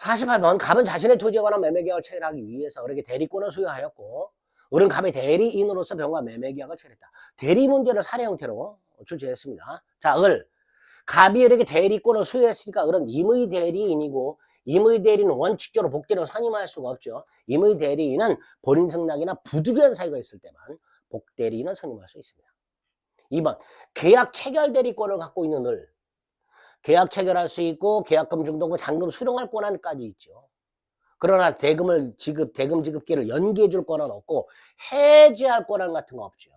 48번 갑은 자신의 토지에 관한 매매계약을 체결하기 위해서 그렇게 대리권을 수여하였고 을은 갑의 대리인으로서 병과 매매계약을 체결했다. 대리 문제를 사례 형태로 출제했습니다. 자, 을 갑이 이렇게 대리권을 수여했으니까 을은 임의 대리인이고 임의 대리인은 원칙적으로 복대로 선임할 수가 없죠. 임의 대리인은 본인 승낙이나 부득이한 사유가 있을 때만 복대리인을 선임할 수 있습니다. 2번 계약 체결 대리권을 갖고 있는 을 계약 체결할 수 있고 계약금 중도금 잔금 수령할 권한까지 있죠. 그러나 대금을 지급 대금 지급기를 연기해 줄 권한 없고 해지할 권한 같은 거 없죠.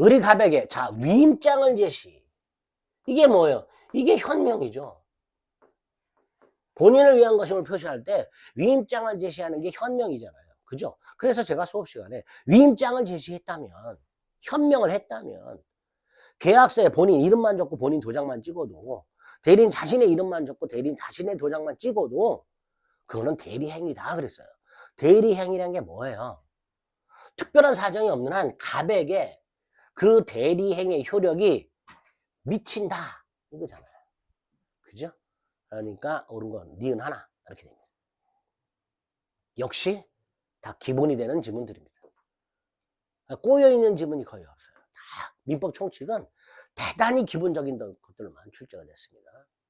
을이 갑에게 자 위임장을 제시 이게 뭐예요? 이게 현명이죠. 본인을 위한 것임을 표시할 때 위임장을 제시하는 게 현명이잖아요. 그죠? 그래서 제가 수업 시간에 위임장을 제시했다면 현명을 했다면 계약서에 본인 이름만 적고 본인 도장만 찍어도 대리인 자신의 이름만 적고 대리인 자신의 도장만 찍어도 그거는 대리행위다 그랬어요. 대리행위란 게 뭐예요? 특별한 사정이 없는 한 갑에게 그 대리행위의 효력이 미친다 이거잖아요. 그죠? 그러니까 옳은 건 니은 하나 이렇게 됩니다. 역시 다 기본이 되는 지문들입니다. 꼬여 있는 지문이 거의 없어요. 다 민법 총칙은 대단히 기본적인 것들만 출제가 됐습니다.